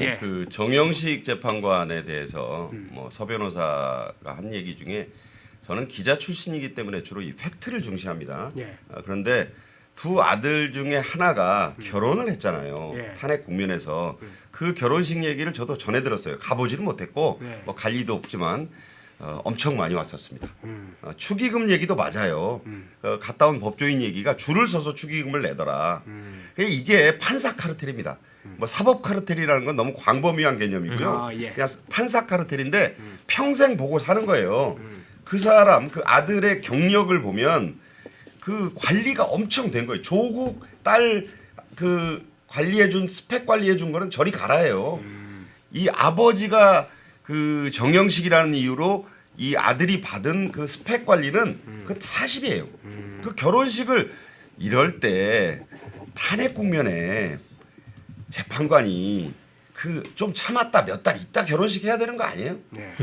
예. 그 정영식 재판관에 대해서 음. 뭐서 변호사가 한 얘기 중에 저는 기자 출신이기 때문에 주로 이 팩트를 중시합니다. 예. 아, 그런데 두 아들 중에 하나가 결혼을 했잖아요. 음. 예. 탄핵 국면에서 그 결혼식 얘기를 저도 전해 들었어요. 가보지는 못했고 네. 뭐갈 리도 없지만 어, 엄청 많이 왔었습니다. 음. 어, 축의금 얘기도 맞아요. 어, 갔다 온 법조인 얘기가 줄을 서서 축의금을 내더라. 음. 그러니까 이게 판사 카르텔입니다. 뭐 사법 카르텔이라는 건 너무 광범위한 개념이고요. 아, 예. 그냥 판사 카르텔인데 평생 보고 사는 거예요. 그 사람 그 아들의 경력을 보면 그 관리가 엄청 된 거예요. 조국 딸 그 관리해 준 스펙 관리해 준 거는 저리 가라예요. 이 아버지가 그 정영식이라는 이유로 이 아들이 받은 그 스펙 관리는 그 사실이에요. 그 결혼식을 이럴 때 탄핵 국면에 재판관이 그 좀 참았다 몇 달 있다 결혼식 해야 되는 거 아니에요? 네.